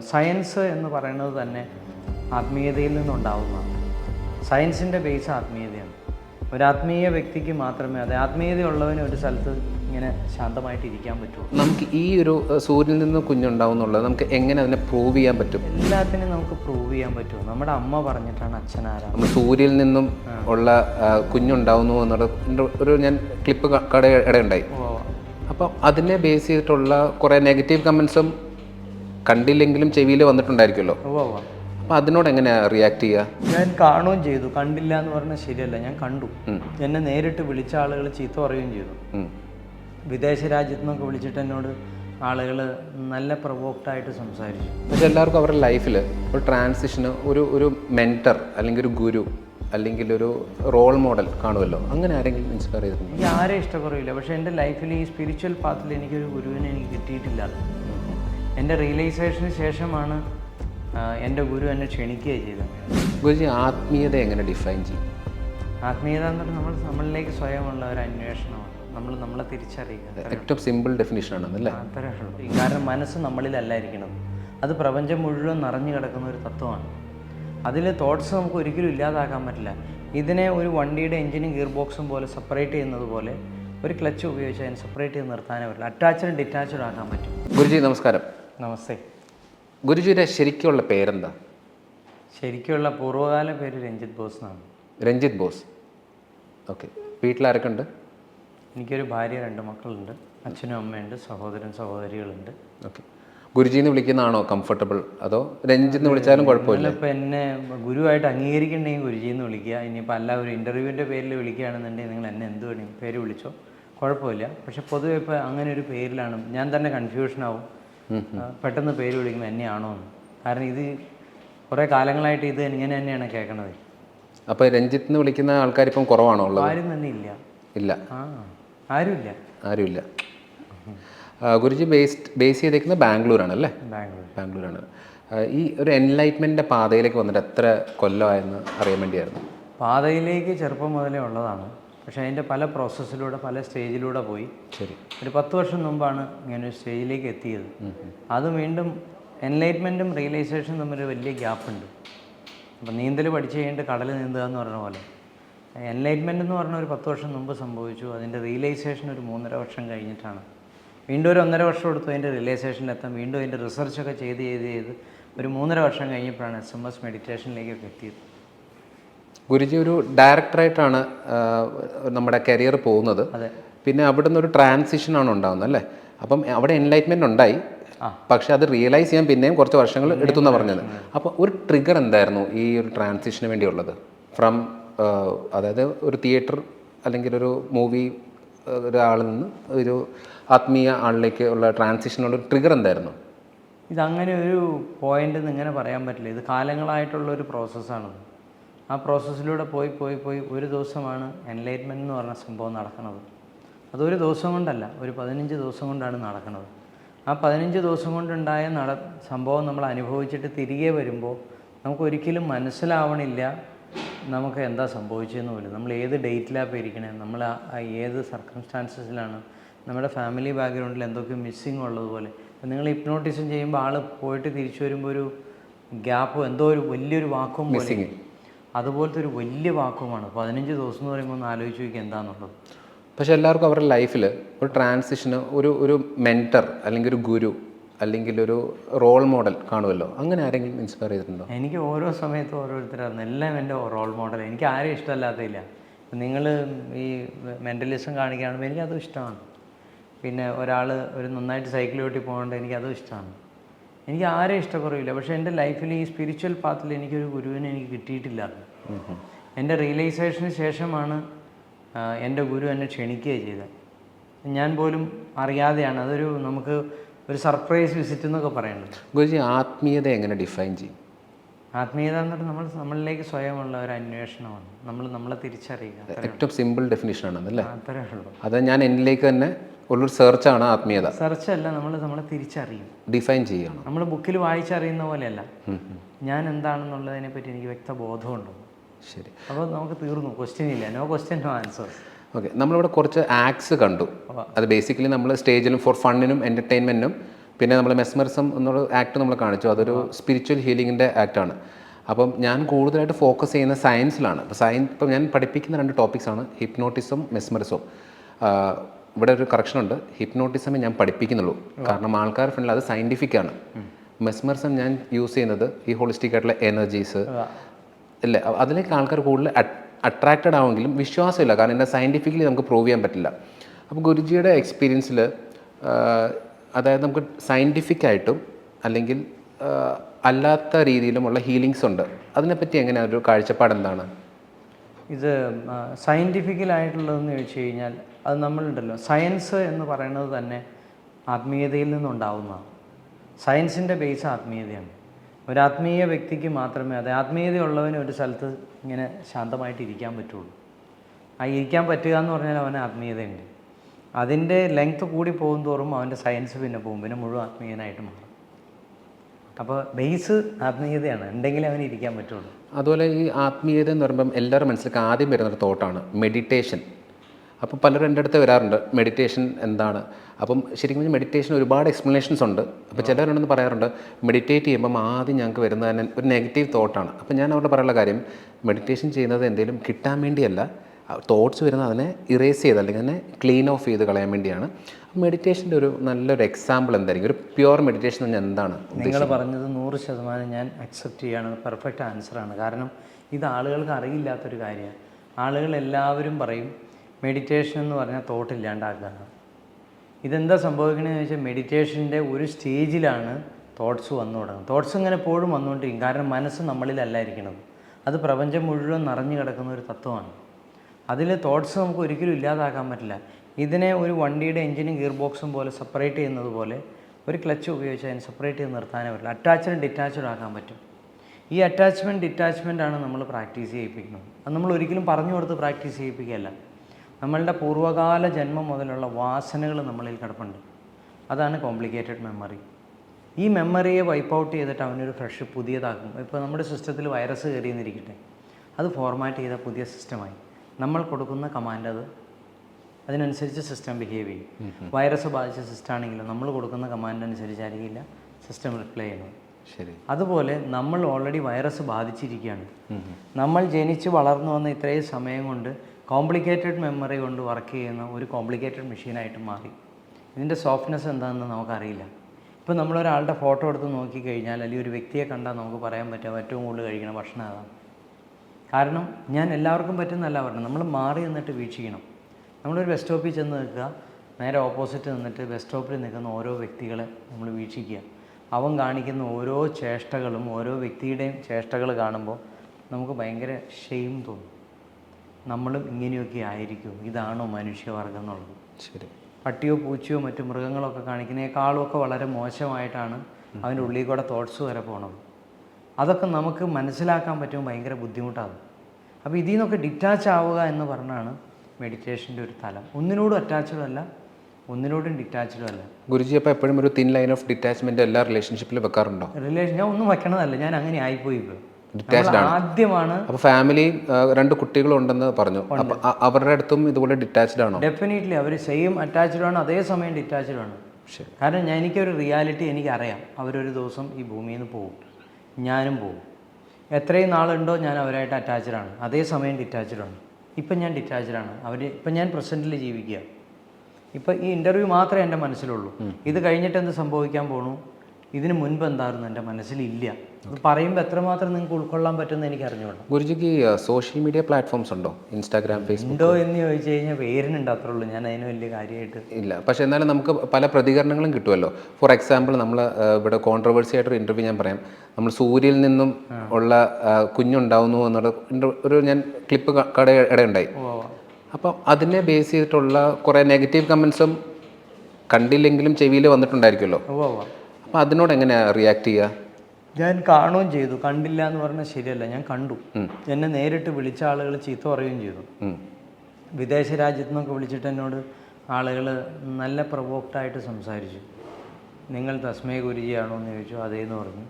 Science എന്ന് പറയുന്നത് തന്നെ ആത്മീയതയിൽ നിന്നുണ്ടാവുന്നതാണ് സയൻസിന്റെ ബേസ് ആത്മീയതയാണ്. ഒരു ആത്മീയ വ്യക്തിക്ക് മാത്രമേ അതെ ആത്മീയതയുള്ളവന് ഒരു സ്ഥലത്ത് ഇങ്ങനെ ശാന്തമായിട്ട് ഇരിക്കാൻ പറ്റുള്ളൂ നമുക്ക് ഈ ഒരു സൂര്യനിൽ നിന്ന് കുഞ്ഞുണ്ടാവും എന്നുള്ളത് നമുക്ക് എങ്ങനെ അതിനെ പ്രൂവ് ചെയ്യാൻ പറ്റും? എല്ലാത്തിനും നമുക്ക് പ്രൂവ് ചെയ്യാൻ പറ്റും. നമ്മുടെ അമ്മ പറഞ്ഞിട്ടാണ് അച്ഛനാരാ. നമ്മൾ സൂര്യനിൽ നിന്നും ഉള്ള കുഞ്ഞുണ്ടാവുന്നു എന്നുള്ള ഒരു- ഞാൻ ക്ലിപ്പ് കട ഇടയുണ്ടായി. അപ്പം അതിനെ ബേസ് ചെയ്തിട്ടുള്ള കുറേ നെഗറ്റീവ് കമൻസും കണ്ടില്ലെങ്കിലും ചെവിയിൽ വന്നിട്ടുണ്ടായിരിക്കുമല്ലോ. ഓ അതിനോട് എങ്ങനെയാ റിയാക്ട് ചെയ്യുക? ഞാൻ കാണുകയും ചെയ്തു. കണ്ടില്ല എന്ന് പറഞ്ഞാൽ ശരിയല്ല. ഞാൻ കണ്ടു. എന്നെ നേരിട്ട് വിളിച്ച ആളുകൾ ചീത്ത പറയുകയും ചെയ്തു. വിദേശ രാജ്യത്തു നിന്നൊക്കെ വിളിച്ചിട്ട് എന്നോട് ആളുകൾ നല്ല പ്രൊവോക്ഡായിട്ട് സംസാരിച്ചു. പക്ഷെ എല്ലാവർക്കും അവരുടെ ലൈഫിൽ ഒരു ട്രാൻസിഷന് ഒരു ഒരു മെന്റർ അല്ലെങ്കിൽ ഒരു ഗുരു അല്ലെങ്കിൽ ഒരു റോൾ മോഡൽ കാണുമല്ലോ. അങ്ങനെ ആരെങ്കിലും ഇൻസ്പയർ ചെയ്തിട്ടുണ്ട്? ഞാൻ ആരെ ഇഷ്ടക്കുറവില്ല പക്ഷേ എന്റെ ലൈഫിൽ ഈ സ്പിരിച്വൽ പാത്തിൽ എനിക്കൊരു ഗുരുവിനെ എനിക്ക് കിട്ടിയിട്ടില്ല. എന്റെ റിയലൈസേഷന് ശേഷമാണ് എന്റെ ഗുരു എന്നെ ക്ഷണിക്കുകയും ചെയ്തത്. ഗുരുജി ആത്മീയത എങ്ങനെ ഡിഫൈൻ ചെയ്യും? ആത്മീയത എന്ന് പറഞ്ഞാൽ നമ്മൾ നമ്മളിലേക്ക് സ്വയമുള്ള ഒരു അന്വേഷണമാണ്. നമ്മൾ നമ്മളെ തിരിച്ചറിയുക. ഏറ്റവും സിമ്പിൾ ഡെഫിനേഷൻ ആണ് അല്ലേ? അത്രേ ഉള്ളൂ. കാരണം മനസ്സ് നമ്മളിലല്ലായിരിക്കണം അത് പ്രപഞ്ചം മുഴുവൻ നിറഞ്ഞു കിടക്കുന്ന ഒരു തത്വമാണ്. അതിൽ തോട്ട്സ് നമുക്ക് ഒരിക്കലും ഇല്ലാതാക്കാൻ പറ്റില്ല. ഇതിനെ ഒരു വണ്ടിയുടെ എഞ്ചിനും ഗിയർ ബോക്സും പോലെ സെപ്പറേറ്റ് ചെയ്യുന്നത് പോലെ ഒരു ക്ലച്ച് ഉപയോഗിച്ച് അതിനെ സെപ്പറേറ്റ് ചെയ്ത് നിർത്താനേ പറ്റില്ല. അറ്റാച്ച്ഡ് ഡിറ്റാച്ച്ഡ് ആക്കാൻ പറ്റും. ഗുരുജി നമസ്കാരം. നമസ്തേ. ഗുരുജിയുടെ ശരിക്കുള്ള പേരെന്താ? ശരിക്കുള്ള പൂർവകാല പേര് രഞ്ജിത് ബോസ് എന്നാണ്. രഞ്ജിത് ബോസ്. ഓക്കെ. വീട്ടിലാരൊക്കെ ഉണ്ട് എനിക്കൊരു ഭാര്യ രണ്ട് മക്കളുണ്ട്. അച്ഛനും അമ്മയുണ്ട്. സഹോദരൻ സഹോദരികളുണ്ട്. ഓക്കെ. ഗുരുജി എന്ന് വിളിക്കുന്നതാണോ കംഫർട്ടബിൾ അതോ രഞ്ജിത്ത് എന്ന് വിളിച്ചാലും കുഴപ്പമില്ല? ഇപ്പം എന്നെ ഗുരുവായിട്ട് അംഗീകരിക്കണമെങ്കിൽ ഗുരുജി എന്ന് വിളിക്കുക. ഇനിയിപ്പോൾ അല്ല ഒരു ഇന്റർവ്യൂവിന്റെ പേരിൽ വിളിക്കുകയാണെന്നുണ്ടെങ്കിൽ നിങ്ങൾ എന്നെ എന്ത് വേണം പേര് വിളിച്ചോ. കുഴപ്പമില്ല. പക്ഷെ പൊതുവെ ഇപ്പോൾ അങ്ങനെ ഒരു പേരിലാണ്. ഞാൻ തന്നെ കൺഫ്യൂഷനാവും പെട്ടെന്ന് പേര് വിളിക്കുമ്പോൾ എന്നെയാണോ എന്ന്. കാരണം ഇത് കുറേ കാലങ്ങളായിട്ട് ഇത് ഇങ്ങനെ തന്നെയാണ് കേൾക്കണത്. അപ്പോൾ രഞ്ജിത്ത് എന്ന് വിളിക്കുന്ന ആൾക്കാർ ഇപ്പം കുറവാണോ ഉള്ളത്? ആരും തന്നെ ഇല്ല. ഇല്ല. ആ ആരുമില്ല ആരുമില്ല ഗുരുജി ബേസ്ഡ് ബേസ് ചെയ്തേക്കുന്നത് ബാംഗ്ലൂരാണ് അല്ലേ? ബാംഗ്ലൂർ. ബാംഗ്ലൂരാണ്. ഈ ഒരു എൻലൈറ്റ്മെന്റിന്റെ പാതയിലേക്ക് വന്നിട്ട് എത്ര കൊല്ലമായെന്ന് അറിയാൻ വേണ്ടിയായിരുന്നു? പാതയിലേക്ക് ചെറുപ്പം മുതലേ ഉള്ളതാണ്. പക്ഷേ അതിന്റെ പല പ്രോസസ്സിലൂടെ പല സ്റ്റേജിലൂടെ പോയി. ശരി. ഒരു പത്ത് വർഷം മുമ്പാണ് ഇങ്ങനെ ഒരു സ്റ്റേജിലേക്ക് എത്തിയത്. അത് വീണ്ടും എൻലൈറ്റ്മെന്റും റിയലൈസേഷനും തമ്മിൽ വലിയ ഗ്യാപ്പുണ്ട് അപ്പം നീന്തൽ പഠിച്ചു കഴിഞ്ഞിട്ട് കടൽ നീന്തുക എന്ന് പറഞ്ഞ പോലെ എൻലൈറ്റ്മെന്റ് എന്ന് പറഞ്ഞ ഒരു പത്ത് വർഷം മുമ്പ് സംഭവിച്ചു. അതിന്റെ റിയലൈസേഷൻ ഒരു മൂന്നര വർഷം കഴിഞ്ഞിട്ടാണ്. വീണ്ടും ഒരു ഒന്നര വർഷം എടുത്തു അതിന്റെ റിയലൈസേഷനിലെത്താൻ വീണ്ടും അതിന്റെ റിസർച്ചൊക്കെ ചെയ്ത് ചെയ്ത് ചെയ്ത് ഒരു മൂന്നര വർഷം കഴിഞ്ഞപ്പോഴാണ് എസ് എം എസ് മെഡിറ്റേഷനിലേക്കൊക്കെ എത്തിയത്. ഗുരുജി ഒരു ഡയറക്ടറായിട്ടാണ് നമ്മുടെ കരിയർ പോകുന്നത്. പിന്നെ അവിടെ നിന്ന് ഒരു ട്രാൻസിഷൻ ആണ് ഉണ്ടാകുന്നത് അല്ലേ? അപ്പം അവിടെ എൻലൈറ്റ്മെന്റ് ഉണ്ടായി. പക്ഷെ അത് റിയലൈസ് ചെയ്യാൻ പിന്നെയും കുറച്ച് വർഷങ്ങൾ എടുത്തു എന്നാണ് പറഞ്ഞത്. അപ്പോൾ ഒരു ട്രിഗർ എന്തായിരുന്നു ഈ ഒരു ട്രാൻസിഷന് വേണ്ടിയുള്ളത്? ഫ്രം അതായത് ഒരു തിയേറ്റർ അല്ലെങ്കിൽ ഒരു മൂവി ഒരാളിൽ നിന്ന് ഒരു ആത്മീയ ആളിലേക്ക് ഉള്ള ട്രാൻസിഷനുള്ള ഒരു ട്രിഗർ എന്തായിരുന്നു? ഇതങ്ങനെ ഒരു പോയിന്റ് എന്ന് ഇങ്ങനെ പറയാൻ പറ്റില്ല. ഇത് കാലങ്ങളായിട്ടുള്ള ഒരു പ്രോസസ്സാണ് ആ പ്രോസസ്സിലൂടെ പോയി പോയി പോയി ഒരു ദിവസമാണ് എൻലൈറ്റ്മെന്റ് എന്ന് പറഞ്ഞ സംഭവം നടക്കുന്നത്. അതൊരു ദിവസം കൊണ്ടല്ല ഒരു പതിനഞ്ച് ദിവസം കൊണ്ടാണ് നടക്കുന്നത്. ആ പതിനഞ്ച് ദിവസം കൊണ്ടുണ്ടായ നട സംഭവം നമ്മൾ അനുഭവിച്ചിട്ട് തിരികെ വരുമ്പോൾ നമുക്കൊരിക്കലും മനസ്സിലാവണില്ല നമുക്ക് എന്താ സംഭവിച്ചതെന്ന് പോലും. നമ്മൾ ഏത് ഡേറ്റിലാണ് ഇപ്പോൾ ഇരിക്കണേ നമ്മൾ ഏത് സർക്കംസ്റ്റാൻസസിലാണ് നമ്മുടെ ഫാമിലി ബാക്ക്ഗ്രൗണ്ടിൽ എന്തൊക്കെ മിസ്സിങ് ഉള്ളതുപോലെ നിങ്ങൾ ഹിപ്നോട്ടിസം ചെയ്യുമ്പോൾ ആൾ പോയിട്ട് തിരിച്ചു വരുമ്പോൾ ഒരു ഗ്യാപ്പോ എന്തോ ഒരു വലിയൊരു വാക്കും പോലെ അതുപോലത്തെ ഒരു വലിയ വാക്കുമാണ്. പതിനഞ്ച് ദിവസം എന്ന് പറയുമ്പോൾ ഒന്ന് ആലോചിച്ച് നോക്കി എന്താണെന്നുള്ളത് പക്ഷെ എല്ലാവർക്കും അവരുടെ ലൈഫിൽ ഒരു ട്രാൻസിഷന് ഒരു ഒരു മെന്റർ അല്ലെങ്കിൽ ഒരു ഗുരു അല്ലെങ്കിൽ ഒരു റോൾ മോഡൽ കാണുമല്ലോ? അങ്ങനെ ആരെങ്കിലും ഇൻസ്പയർ ചെയ്തിട്ടുണ്ടോ? എനിക്ക് ഓരോ സമയത്തും ഓരോരുത്തരാണ്. എല്ലാം എന്റെ റോൾ മോഡൽ എനിക്ക് ആരും ഇഷ്ടമല്ലാത്തില്ല നിങ്ങൾ ഈ മെന്റലിസം കാണിക്കുകയാണെങ്കിൽ എനിക്കതും ഇഷ്ടമാണ്. പിന്നെ ഒരാൾ ഒരു നന്നായിട്ട് സൈക്കിൾ ഓട്ടി പോകേണ്ടത് എനിക്കതും ഇഷ്ടമാണ്. എനിക്ക് ആരെ ഇഷ്ടക്കുറവില്ല. പക്ഷേ എന്റെ ലൈഫിൽ ഈ സ്പിരിച്വൽ പാത്തിൽ എനിക്കൊരു ഗുരുവിനെ എനിക്ക് കിട്ടിയിട്ടില്ല. എന്റെ റിയലൈസേഷന് ശേഷമാണ് എന്റെ ഗുരു എന്നെ ക്ഷണിക്കുകയും ചെയ്തത്. ഞാൻ പോലും അറിയാതെയാണ്. അതൊരു നമുക്ക് ഒരു സർപ്രൈസ് വിസിറ്റ് എന്നൊക്കെ പറയുന്നത് ഗുരുജി ആത്മീയത എങ്ങനെ ഡിഫൈൻ ചെയ്യും? ആത്മീയത എന്ന് പറഞ്ഞാൽ നമ്മൾ നമ്മളിലേക്ക് സ്വയമുള്ള ഒരു അന്വേഷണമാണ്. നമ്മൾ നമ്മളെ തിരിച്ചറിയുക. ഏറ്റവും സിമ്പിൾ ഡെഫിനേഷൻ ആണ് അല്ലേ? അത്രേ ഉള്ളൂ. അത് ഞാൻ എന്നിലേക്ക് തന്നെ ഉള്ളൊരു ആണ് ആത്മീയത. സെർച്ച് അല്ല നമ്മൾ നമ്മളെ തിരിച്ചറിയും. ഡിഫൈൻ ചെയ്യണം നമ്മൾ ബുക്കിൽ വായിച്ചറിയുന്ന പോലെയല്ല. ഞാൻ എന്താണെന്നുള്ളതിനെ പറ്റി എനിക്ക് വ്യക്ത ബോധമുണ്ട് ശരി. അപ്പോൾ നമുക്ക് തീർന്നു. ക്വസ്റ്റ്യൻ ഇല്ല. No question no answer okay നമ്മളിവിടെ കുറച്ച് ആക്ട്സ് കണ്ടു. അത് ബേസിക്കലി നമ്മൾ സ്റ്റേജിലും ഫോർ ഫണ്ണിനും എന്റർടൈൻമെന്റിനും പിന്നെ നമ്മൾ മെസ്മറിസം എന്നുള്ള ആക്ട് നമ്മൾ കാണിച്ചു. അതൊരു സ്പിരിച്വൽ ഹീലിങ്ങിന്റെ ആക്റ്റാണ് അപ്പം ഞാൻ കൂടുതലായിട്ട് ഫോക്കസ് ചെയ്യുന്ന സയൻസിലാണ് അപ്പോൾ സയൻസ് ഇപ്പം ഞാൻ പഠിപ്പിക്കുന്ന രണ്ട് ടോപ്പിക്സാണ് ഹിപ്നോട്ടിസം മെസ്മറിസവും ഇവിടെ ഒരു കറക്ഷൻ ഉണ്ട്. ഹിപ്നോട്ടിസമേ ഞാൻ പഠിപ്പിക്കുന്നുള്ളൂ. കാരണം ആൾക്കാർ ഫ്രണ്ടിൽ അത് സയന്റിഫിക് ആണ്. മെസ്മർസം ഞാൻ യൂസ് ചെയ്യുന്നത് ഈ ഹോളിസ്റ്റിക് ആയിട്ടുള്ള എനർജീസ് അല്ലേ? അതിലേക്ക് ആൾക്കാർ കൂടുതൽ അട്രാക്റ്റഡ് ആവുമെങ്കിലും വിശ്വാസമില്ല. കാരണം എന്താ സയന്റിഫിക്കലി നമുക്ക് പ്രൂവ് ചെയ്യാൻ പറ്റില്ല. അപ്പോൾ ഗുരുജിയുടെ എക്സ്പീരിയൻസിൽ അതായത് നമുക്ക് സയന്റിഫിക് ആയിട്ടും അല്ലെങ്കിൽ അല്ലാത്ത രീതിയിലുമുള്ള ഹീലിങ്സ് ഉണ്ട്. അതിനെപ്പറ്റി എങ്ങനെയാണ് ഒരു കാഴ്ചപ്പാട് എന്താണ്? ഇത് സയന്റിഫിക്കലായിട്ടുള്ളതെന്ന് ചോദിച്ചു കഴിഞ്ഞാൽ അത് നമ്മളുണ്ടല്ലോ. സയൻസ് എന്ന് പറയുന്നത് തന്നെ ആത്മീയതയിൽ നിന്നുണ്ടാവുന്നതാണ്. സയൻസിന്റെ ബേസ് ആത്മീയതയാണ്. ഒരു ആത്മീയ വ്യക്തിക്ക് മാത്രമേ അത് ആത്മീയതയുള്ളവന് ഒരു സ്ഥലത്ത് ഇങ്ങനെ ശാന്തമായിട്ട് ഇരിക്കാൻ പറ്റുള്ളൂ. ആ ഇരിക്കാൻ പറ്റുക എന്ന് പറഞ്ഞാൽ അവന് ആത്മീയതയുണ്ട്. അതിന്റെ ലെങ്ത് കൂടി പോകും തോറും അവന്റെ സയൻസ് പിന്നെ പോകും. പിന്നെ മുഴുവൻ ആത്മീയനായിട്ട് മാറും. അപ്പോൾ ബേസ് ആത്മീയതയാണ്. എന്തെങ്കിലും അവന് ഇരിക്കാൻ പറ്റുള്ളൂ. അതുപോലെ ഈ ആത്മീയത എന്ന് പറയുമ്പം എല്ലാവരും മനസ്സിലേക്ക് ആദ്യം വരുന്നൊരു തോട്ടാണ് മെഡിറ്റേഷൻ അപ്പോൾ പലരും എന്റെ അടുത്ത് വരാറുണ്ട്. മെഡിറ്റേഷൻ എന്താണ്? അപ്പം ശരിക്കും പറഞ്ഞാൽ മെഡിറ്റേഷൻ ഒരുപാട് എക്സ്പ്ലനേഷൻസ് ഉണ്ട്. അപ്പോൾ ചിലരുണ്ടെന്ന് പറയാറുണ്ട് മെഡിറ്റേറ്റ് ചെയ്യുമ്പം ആദ്യം ഞങ്ങൾക്ക് വരുന്നത് തന്നെ ഒരു നെഗറ്റീവ് തോട്ടാണ് അപ്പോൾ ഞാൻ അവരോട് പറയാനുള്ള കാര്യം മെഡിറ്റേഷൻ ചെയ്യുന്നത് എന്തെങ്കിലും കിട്ടാൻ വേണ്ടിയല്ല. തോട്ട്സ് വരുന്നത് അതിനെ ഇറേസ് ചെയ്ത് അല്ലെങ്കിൽ അതിനെ ക്ലീൻ ഓഫ് ചെയ്ത് കളയാൻ വേണ്ടിയാണ്. മെഡിറ്റേഷന്റെ ഒരു നല്ലൊരു എക്സാമ്പിൾ എന്തായിരിക്കും? ഒരു പ്യുവർ മെഡിറ്റേഷൻ എന്ന് എന്താണ് നിങ്ങൾ പറഞ്ഞത് നൂറ് ശതമാനം ഞാൻ അക്സെപ്റ്റ് ചെയ്യാണ്. പെർഫെക്റ്റ് ആൻസറാണ് കാരണം ഇത് ആളുകൾക്ക് അറിയില്ലാത്തൊരു കാര്യമാണ്. ആളുകൾ എല്ലാവരും പറയും മെഡിറ്റേഷൻ എന്ന് പറഞ്ഞാൽ തോട്ട് ഇല്ലാണ്ടാക്കുക ഇതെന്താ സംഭവിക്കണമെന്ന് വെച്ചാൽ മെഡിറ്റേഷന്റെ ഒരു സ്റ്റേജിലാണ് തോട്ട്സ് വന്നു തുടങ്ങുന്നത്. തോട്ട്സ് ഇങ്ങനെ എപ്പോഴും വന്നുകൊണ്ടിരിക്കും. കാരണം മനസ്സ് നമ്മളിലല്ലായിരിക്കണം അത് പ്രപഞ്ചം മുഴുവൻ നിറഞ്ഞു കിടക്കുന്ന ഒരു തത്വമാണ്. അതിൽ തോട്ട്സ് നമുക്ക് ഒരിക്കലും ഇല്ലാതാക്കാൻ പറ്റില്ല. ഇതിനെ ഒരു വണ്ടിയുടെ എഞ്ചിനും ഗിയർ ബോക്സും പോലെ സെപ്പറേറ്റ് ചെയ്യുന്നത് പോലെ ഒരു ക്ലച്ച് ഉപയോഗിച്ച് അതിനെ സെപ്പറേറ്റ് ചെയ്ത് നിർത്താനേ പറ്റില്ല. അറ്റാച്ച്ഡ് ഡിറ്റാച്ച്ഡ് ആക്കാൻ പറ്റും. ഈ അറ്റാച്ച്മെന്റ് ഡിറ്റാച്ച്മെന്റ് ആണ് നമ്മൾ പ്രാക്ടീസ് ചെയ്യിപ്പിക്കുന്നത്. അത് നമ്മൾ ഒരിക്കലും പറഞ്ഞു കൊടുത്ത് പ്രാക്ടീസ് ചെയ്യിപ്പിക്കുകയല്ല. നമ്മളുടെ പൂർവകാല ജന്മം മുതലുള്ള വാസനകൾ നമ്മളിൽ കിടപ്പുണ്ട്. അതാണ് കോംപ്ലിക്കേറ്റഡ് മെമ്മറി ഈ മെമ്മറിയെ വൈപ്പ് ഔട്ട് ചെയ്തിട്ട് അവനൊരു ഫ്രഷ് പുതിയതാക്കും. ഇപ്പോൾ നമ്മുടെ സിസ്റ്റത്തിൽ വൈറസ് കയറിയെന്നിരിക്കട്ടെ അത് ഫോർമാറ്റ് ചെയ്ത പുതിയ സിസ്റ്റമായി നമ്മൾ കൊടുക്കുന്ന കമാൻഡ് അത് അതിനനുസരിച്ച് സിസ്റ്റം ബിഹേവ് ചെയ്യും. വൈറസ് ബാധിച്ച സിസ്റ്റം ആണെങ്കിലും നമ്മൾ കൊടുക്കുന്ന കമാൻഡ് അനുസരിച്ചായിരിക്കില്ല സിസ്റ്റം റിപ്ലൈ ചെയ്യുന്നത്. ശരി. അതുപോലെ നമ്മൾ ഓൾറെഡി വൈറസ് ബാധിച്ചിരിക്കുകയാണ്. നമ്മൾ ജനിച്ച് വളർന്നു വന്ന ഇത്രയും സമയം കൊണ്ട് കോംപ്ലിക്കേറ്റഡ് മെമ്മറി കൊണ്ട് വർക്ക് ചെയ്യുന്ന ഒരു കോംപ്ലിക്കേറ്റഡ് മെഷീനായിട്ട് മാറി. ഇതിന്റെ സോഫ്റ്റ്നെസ് എന്താണെന്ന് നമുക്കറിയില്ല. ഇപ്പോൾ നമ്മളൊരാളുടെ ഫോട്ടോ എടുത്ത് നോക്കിക്കഴിഞ്ഞാൽ അല്ലെങ്കിൽ ഒരു വ്യക്തിയെ കണ്ടാൽ നമുക്ക് പറയാൻ പറ്റും ഏറ്റവും കൂടുതൽ കഴിക്കുന്ന ഭക്ഷണം അതാണ്. കാരണം ഞാൻ എല്ലാവർക്കും പറ്റുന്നല്ല പറഞ്ഞത്. നമ്മൾ മാറി നിന്നിട്ട് വീക്ഷിക്കണം. നമ്മളൊരു ബസ് സ്റ്റോപ്പിൽ ചെന്ന് നിൽക്കുക. നേരെ ഓപ്പോസിറ്റ് നിന്നിട്ട് ബസ് സ്റ്റോപ്പിൽ നിൽക്കുന്ന ഓരോ വ്യക്തികളെ നമ്മൾ വീക്ഷിക്കുക. അവൻ കാണിക്കുന്ന ഓരോ ചേഷ്ടകളും ഓരോ വ്യക്തിയുടെയും ചേഷ്ടകൾ കാണുമ്പോൾ നമുക്ക് ഭയങ്കര ഷെയിം തോന്നും. നമ്മളും ഇങ്ങനെയൊക്കെ ആയിരിക്കും. ഇതാണോ മനുഷ്യവർഗം എന്നുള്ളത്. ശരി. പട്ടിയോ പൂച്ചയോ മറ്റു മൃഗങ്ങളൊക്കെ കാണിക്കുന്നതിനേക്കാളും ഒക്കെ വളരെ മോശമായിട്ടാണ് അവന്റെ ഉള്ളിൽ കൂടെ തോട്ട്സ് വരെ പോണത്. അതൊക്കെ നമുക്ക് മനസ്സിലാക്കാൻ പറ്റുമ്പോൾ ഭയങ്കര ബുദ്ധിമുട്ടാകും. അപ്പോൾ ഇതിൽ നിന്നൊക്കെ ഡിറ്റാച്ച് ആവുക എന്ന് പറഞ്ഞാണ് മെഡിറ്റേഷന്റെ ഒരു തലം. ഒന്നിനോടും അറ്റാച്ച്ഡും അല്ല ഒന്നിനോടും ഡിറ്റാച്ച്ഡും അല്ല. ഗുരുജി അപ്പോൾ എപ്പോഴും ഒരു തിൻ ലൈൻ ഓഫ് ഡിറ്റാച്ച്മെന്റ് എല്ലാ റിലേഷൻഷിപ്പിലും വെക്കാറുണ്ടോ? റിലേഷൻ ഞാൻ ഒന്നും വെക്കണതല്ല ഞാൻ അങ്ങനെ ആയിപ്പോയി ഇപ്പോൾ. നമ്മൾ ആദ്യമാണ് അപ്പോൾ ഫാമിലി രണ്ട് കുട്ടികളുണ്ടെന്ന് പറഞ്ഞു. അപ്പോൾ അവരുടെ അടുത്തും ഇതുപോലെ ഡിറ്റാച്ച്ഡ് ആണോ? ഡെഫിനറ്റ്ലി അവർ സെയിം അറ്റാച്ച്ഡ് ആണ് അതേസമയം ഡിറ്റാച്ച്ഡ് ആണ്. കാരണം ഞാൻ എനിക്കൊരു റിയാലിറ്റി എനിക്കറിയാം. അവരൊരു ദിവസം ഈ ഭൂമിയിൽ നിന്ന് പോകും. ഞാനും പോകും എത്രയും നാളുണ്ടോ ഞാൻ അവരായിട്ട് അറ്റാച്ചഡാണ് ആണ്. അതേസമയം ഡിറ്റാച്ചഡാണ് ആണ്. ഇപ്പം ഞാൻ ഡിറ്റാച്ചഡാണ് ആണ്. അവർ ഇപ്പം ഞാൻ പ്രസന്റിൽ ജീവിക്കുക. ഇപ്പം ഈ ഇന്റർവ്യൂ മാത്രമേ എന്റെ മനസ്സിലുള്ളൂ. ഇത് കഴിഞ്ഞിട്ട് എന്ത് സംഭവിക്കാൻ പോണു? ഇതിന് മുൻപ് എന്തായിരുന്നു എന്റെ മനസ്സിലില്ല അത് പറയുമ്പോൾ എത്രമാത്രം നിങ്ങൾക്ക് ഉൾക്കൊള്ളാൻ പറ്റുമെന്ന് എനിക്ക് അറിഞ്ഞോളൂ ഗുരുജിക്ക് സോഷ്യൽ മീഡിയ പ്ലാറ്റ്ഫോംസ് ഉണ്ടോ? ഇൻസ്റ്റാഗ്രാം ഫേസ്ബുക്ക് ഉണ്ടോ എന്ന് ചോദിച്ചു കഴിഞ്ഞാൽ പേരിനുണ്ട് അത്രേ ഉള്ളൂ. ഞാൻ അതിന് വലിയ കാര്യമായിട്ട് ഇല്ല. പക്ഷേ എന്നാലും നമുക്ക് പല പ്രതികരണങ്ങളും കിട്ടുമല്ലോ. ഫോർ എക്സാമ്പിൾ നമ്മൾ ഇവിടെ കോൺട്രവേഴ്സി ആയിട്ടൊരു ഇന്റർവ്യൂ ഞാൻ പറയാം. നമ്മൾ സൂര്യയിൽ നിന്നും ഉള്ള കുഞ്ഞുണ്ടാവുന്നു എന്നുള്ള ഒരു ഞാൻ ക്ലിപ്പ് കട ഇടയുണ്ടായി. അപ്പം അതിനെ ബേസ് ചെയ്തിട്ടുള്ള കുറേ നെഗറ്റീവ് കമൻസും കണ്ടില്ലെങ്കിലും ചെവിയിൽ വന്നിട്ടുണ്ടായിരിക്കുമല്ലോ. അപ്പം അതിനോട് എങ്ങനെയാണ് റിയാക്ട് ചെയ്യുക ഞാൻ കാണുകയും ചെയ്തു. കണ്ടില്ല എന്ന് പറഞ്ഞാൽ ശരിയല്ല. ഞാൻ കണ്ടു. എന്നെ നേരിട്ട് വിളിച്ച ആളുകൾ ചീത്ത പറയുകയും ചെയ്തു. വിദേശ രാജ്യത്തു നിന്നൊക്കെ വിളിച്ചിട്ട് എന്നോട് ആളുകൾ നല്ല പ്രൊവോക്റ്റായിട്ട് സംസാരിച്ചു. നിങ്ങൾ തസ്മയ ഗുരുജിയാണോ? എന്ന് ചോദിച്ചു. അതേന്ന് പറഞ്ഞു.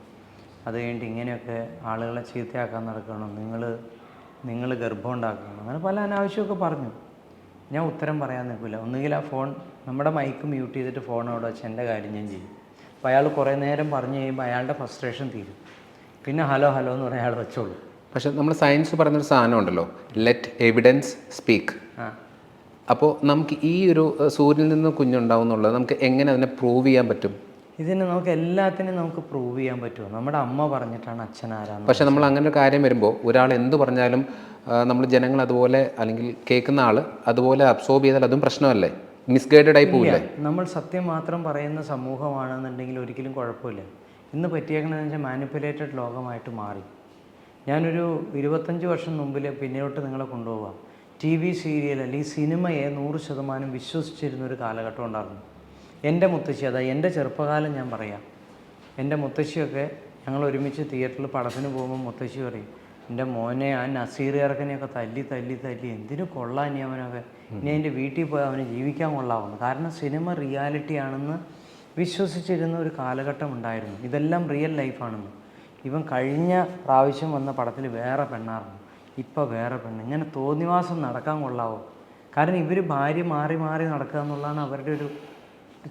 അത് കഴിഞ്ഞിട്ട് ഇങ്ങനെയൊക്കെ ആളുകളെ ചീത്തയാക്കാൻ നടക്കണം നിങ്ങൾ നിങ്ങൾ ഗർഭം ഉണ്ടാക്കണം അങ്ങനെ പല അനാവശ്യമൊക്കെ പറഞ്ഞു. ഞാൻ ഉത്തരം പറയാൻ നിൽക്കില്ല. ഒന്നുകിൽ ആ ഫോൺ നമ്മുടെ മൈക്ക് മ്യൂട്ട് ചെയ്തിട്ട് ഫോൺ അവിടെ വെച്ച് എന്റെ കാര്യം ഞാൻ ചെയ്യും. അപ്പോൾ അയാൾ കുറേ നേരം പറഞ്ഞു കഴിയുമ്പോൾ അയാളുടെ ഫ്രസ്ട്രേഷൻ തീരും. പിന്നെ ഹലോ ഹലോ എന്ന് പറഞ്ഞാൽ അയാൾ വെച്ചോളൂ. പക്ഷെ നമ്മൾ സയൻസ് പറയുന്നൊരു സാധനം ഉണ്ടല്ലോ ലെറ്റ് എവിഡൻസ് സ്പീക്ക് അപ്പോൾ നമുക്ക് ഈ ഒരു സൂര്യനിൽ നിന്ന് കുഞ്ഞുണ്ടാവും എന്നുള്ളത് നമുക്ക് എങ്ങനെ അതിനെ പ്രൂവ് ചെയ്യാൻ പറ്റും? ഇതിന് നമുക്ക് എല്ലാത്തിനും നമുക്ക് പ്രൂവ് ചെയ്യാൻ പറ്റുമോ? നമ്മുടെ അമ്മ പറഞ്ഞിട്ടാണ് അച്ഛൻ ആരാന്ന് പക്ഷെ നമ്മൾ അങ്ങനെ ഒരു കാര്യം വരുമ്പോൾ ഒരാൾ എന്ത് പറഞ്ഞാലും നമ്മൾ ജനങ്ങൾ അതുപോലെ അല്ലെങ്കിൽ കേൾക്കുന്ന ആൾ അതുപോലെ അബ്സോർബ് ചെയ്താൽ അതും പ്രശ്നമല്ലേ? മിസ്ഗൈഡഡ് ആയി പോകില്ല നമ്മൾ സത്യം മാത്രം പറയുന്ന സമൂഹമാണെന്നുണ്ടെങ്കിൽ ഒരിക്കലും കുഴപ്പമില്ല. ഇന്ന് പറ്റിയേക്കണമെന്ന് വെച്ചാൽ മാനിപ്പുലേറ്റഡ് ലോകമായിട്ട് മാറി. ഞാനൊരു ഇരുപത്തഞ്ച് വർഷം മുമ്പിൽ പിന്നോട്ട് നിങ്ങളെ കൊണ്ടുപോകാം ടി വി സീരിയൽ അല്ലെങ്കിൽ സിനിമയെ നൂറ് ശതമാനം വിശ്വസിച്ചിരുന്ന ഒരു കാലഘട്ടം ഉണ്ടായിരുന്നു. എന്റെ മുത്തശ്ശി അതായത് എന്റെ ചെറുപ്പകാലം ഞാൻ പറയാം. എന്റെ മുത്തശ്ശിയൊക്കെ ഞങ്ങൾ ഒരുമിച്ച് തിയേറ്ററിൽ പടത്തിന് പോകുമ്പോൾ മുത്തശ്ശി പറയും എന്റെ മോനെ ആ നസീർ ഇറക്കനെയൊക്കെ തല്ലി തല്ലി തല്ലി. എന്തിനു കൊള്ളാൻ ഇനി അവനൊക്കെ. ഇനി എന്റെ വീട്ടിൽ പോയി അവന് ജീവിക്കാൻ കൊള്ളാവുന്നു. കാരണം സിനിമ റിയാലിറ്റി ആണെന്ന് വിശ്വസിച്ചിരുന്ന ഒരു കാലഘട്ടം ഉണ്ടായിരുന്നു. ഇതെല്ലാം റിയൽ ലൈഫാണെന്ന് ഇവൻ കഴിഞ്ഞ പ്രാവശ്യം വന്ന പടത്തിൽ വേറെ പെണ്ണായിരുന്നു. ഇപ്പോൾ വേറെ പെണ്ണ്. ഇങ്ങനെ തോന്നിവാസം നടക്കാൻ കൊള്ളാവോ? കാരണം ഇവർ ഭാര്യ മാറി മാറി നടക്കുക എന്നുള്ളതാണ് അവരുടെ ഒരു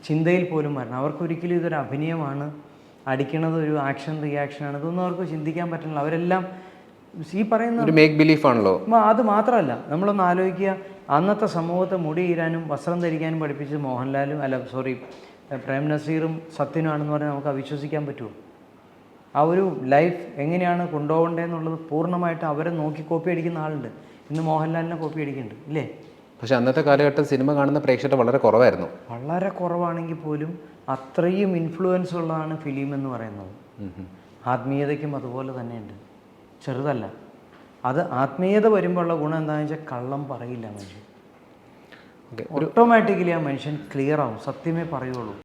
ചിന്തയിൽ പോലും വരണം അവർക്കൊരിക്കലും ഇതൊരു അഭിനയമാണ്. അടിക്കണത് ഒരു ആക്ഷൻ റിയാക്ഷനാണ് ഇതൊന്നും അവർക്ക് ചിന്തിക്കാൻ പറ്റുന്നില്ല. അവരെല്ലാം ഈ പറയുന്ന ഒരു മേക്ക് ബിലീഫ് ആണല്ലോ. അത് മാത്രമല്ല നമ്മളൊന്ന് ആലോചിക്കുക. അന്നത്തെ സമൂഹത്തെ മുടി ഈരാനും വസ്ത്രം ധരിക്കാനും പഠിപ്പിച്ചത് മോഹൻലാലും അല്ല സോറി പ്രേം നസീറും സത്യനുമാണെന്ന് പറഞ്ഞാൽ നമുക്ക് അവിശ്വസിക്കാൻ പറ്റുമോ? ആ ഒരു ലൈഫ് എങ്ങനെയാണ് കൊണ്ടുപോകേണ്ടതെന്നുള്ളത് പൂർണമായിട്ട് അവരെ നോക്കി കോപ്പി അടിക്കുന്ന ആളുണ്ട്. ഇന്ന് മോഹൻലാലിനെ കോപ്പി അടിക്കുന്നുണ്ട് ഇല്ലേ? പക്ഷേ അന്നത്തെ കാലഘട്ടം സിനിമ കാണുന്ന പ്രേക്ഷകർ വളരെ കുറവായിരുന്നു. വളരെ കുറവാണെങ്കിൽ പോലും അത്രയും ഇൻഫ്ലുവൻസ് ഉള്ളതാണ് ഫിലിം എന്ന് പറയുന്നത്. ആത്മീയതയ്ക്കും അതുപോലെ തന്നെയുണ്ട്. ചെറുതല്ല. അത് ആത്മീയത വരുമ്പോഴുള്ള ഗുണം എന്താണെന്ന് വെച്ചാൽ കള്ളം പറയില്ല മനുഷ്യൻ. ഓക്കെ ഓട്ടോമാറ്റിക്കലി ആ മനുഷ്യൻ ക്ലിയർ ആവും. സത്യമേ പറയുള്ളൂ.